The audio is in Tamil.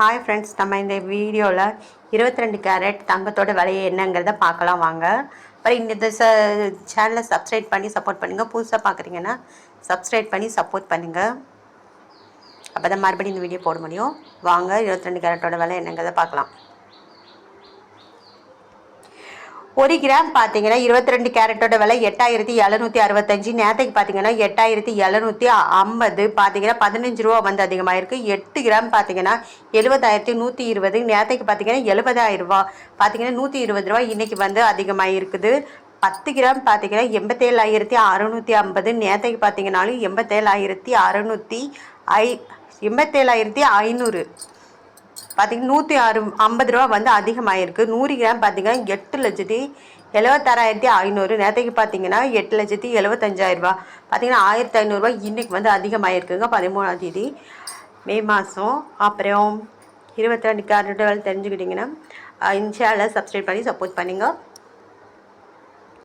ஹாய் ஃப்ரெண்ட்ஸ் நம்ம இந்த வீடியோவில் இருபத்தி ரெண்டு கேரட் தங்கத்தோட விலையை என்னங்கிறத பார்க்கலாம் வாங்க. அப்புறம் இந்த ச சேனலை சப்ஸ்கிரைப் பண்ணி சப்போர்ட் பண்ணுங்கள் புதுசாக பார்க்குறீங்கன்னா சப்ஸ்கிரைப் பண்ணி சப்போர்ட் பண்ணுங்கள் அப்போ தான் மறுபடியும் இந்த வீடியோ போட முடியும். வாங்க இருபத்தி ரெண்டு கேரட்டோட விலை என்னங்கிறத பார்க்கலாம். ஒரு கிராம் பார்த்தீங்கன்னா இருபத்தி ரெண்டு கேரட்டோட விலை எட்டாயிரத்தி எழுநூற்றி அறுபத்தஞ்சு. நேற்றுக்கு பார்த்தீங்கன்னா எட்டாயிரத்தி எழுநூற்றி ஐம்பது. பார்த்தீங்கன்னா பதினஞ்சு ரூபா வந்து அதிகமாயிருக்கு. எட்டு கிராம் பார்த்தீங்கன்னா எழுபதாயிரத்தி நூற்றி இருபது. நேற்றுக்கு பார்த்தீங்கன்னா எழுபதாயிரம் ரூபா. பார்த்தீங்கன்னா நூற்றி இருபது ரூபா இன்றைக்கி வந்து அதிகமாக இருக்குது பத்து கிராம் பார்த்தீங்கன்னா எண்பத்தேழாயிரத்தி அறநூற்றி ஐம்பது. நேற்றுக்கு பார்த்தீங்கன்னாலும் எண்பத்தேழாயிரத்தி அறநூற்றி ஐ எண்பத்தேழாயிரத்தி ஐநூறு. பார்த்தீங்கன்னா நூற்றி அறு ஐம்பது ரூபா வந்து அதிகமாகிருக்கு நூறு கிராம் பார்த்தீங்கன்னா எட்டு லட்சத்தி எழுபத்தாறாயிரத்தி ஐநூறு. நேற்றுக்கு பார்த்தீங்கன்னா எட்டு லட்சத்தி எழுபத்தஞ்சாயிரரூபா பார்த்தீங்கன்னா ஆயிரத்தி ஐநூறுரூவா இன்றைக்கி வந்து அதிகமாகிருக்குங்க பதிமூணாம் தேதி. மே மாதம் அப்புறம் இருபத்தி ரெண்டு கேரட்டுகள் தெரிஞ்சுக்கிட்டிங்கன்னா இன்ஷால சப்ஸ்கிரைப் பண்ணி சப்போர்ட் பண்ணிங்க.